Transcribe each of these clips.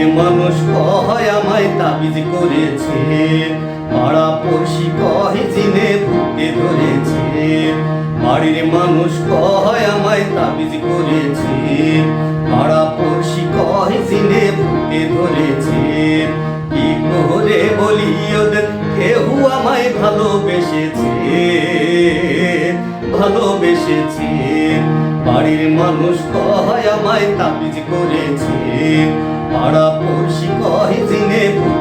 বাড়ির মানুষ কয় আমায় তাবিজ করেছে। পাড়া পড়শি কয় জিনে ভুকে ধরেছে। বাড়ির মানুষ কয় আমায় তাবিজ করেছে। পাড়া পড়শি কয় জিনে ভুকে ধরেছে। কি করে বলি ওদের কেউ আমায় ভালোবেসেছে? ভালোবেসেছে। বাড়ির মানুষ কয় আমায় তাবিজ করেছে। কয়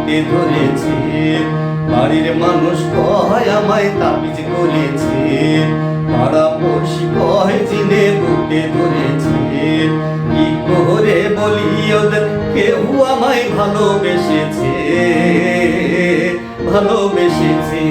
ভুকে ধরেছে। বাড়ির মানুষ কয়, আমায় তাবিজ করেছে। পাড়া পড়শি কয় চিনে বুকে ধরেছে। কি করে বলি, ওদের কেউ আমায় ভালোবেসেছে? ভালোবেসেছে।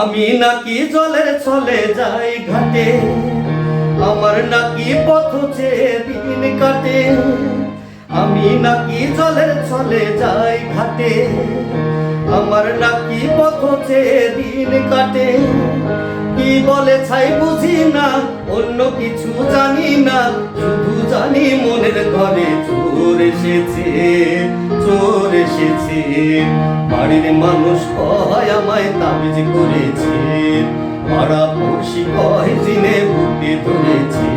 আমি নাকি জলের চলে যাই ঘাটে। আমার নাকি পথ চেয়ে দিন কাটে। আমি নাকি জলের চলে যাই ঘাটে। আমার নাকি পথ দিন কাটে? কি বলে ছাই বুঝি না, অন্য কিছু জানি না, শুধু জানি মনের ঘরে চোর এসেছে চোর এসেছে। বাড়ির মানুষ কয় আমায় তাবিজ করেছে মারা পড়শি কয় জিনে বুকে ধরেছে।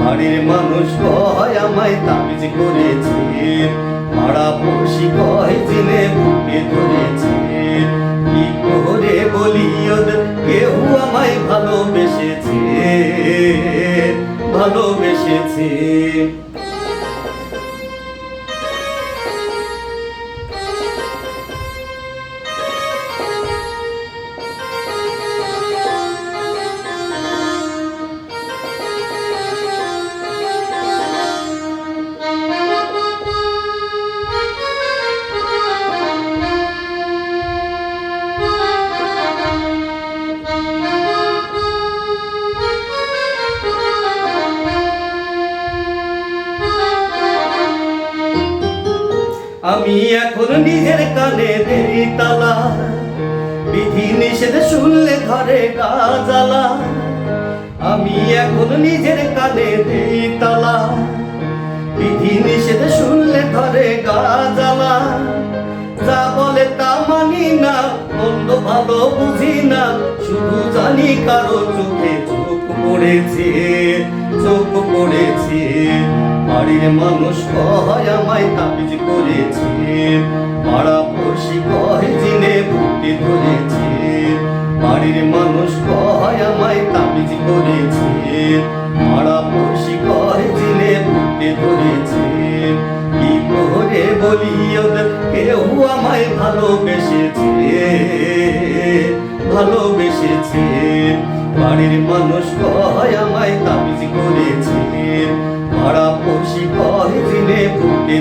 বাড়ির মানুষ কয় আমায় তাবিজ করেছে পাড়া পড়শি কয় জিনে বুকে ধরেছে। কি করে বলি ওদের কেউ আমায় ভালোবেসেছে? ভালোবেসেছে। আমি এখন নিজের কানে দেই তালা। বিধি নিষেধ শুনলে ধরে গাজালা আমি এখন নিজের কানে দেই তালা। বিধি নিষেধ শুনলে ধরে গাজালা যা বলে তা মানি না মন্দ ভালো বুঝি না। শুধু জানি কারও চোখে চোখ পড়েছে চোখ পড়েছে। বাড়ির মানুষ কয়, আমায় তাবিজ করেছে। পাড়া পড়শি কয়, জিনে ভুকে ধরেছে। বাড়ির মানুষ কয়, আমায় তাবিজ করেছে। পাড়া পড়শি কয়, জিনে ভুকে ধরেছে। কি করে বলি ওদের, কেউ আমায় ভালোবেসেছে। ভালোবেসেছে। বাড়ির মানুষ কয়, আমায় তাবিজ করেছে। পাড়া পড়শি কয় দিনে ফুটে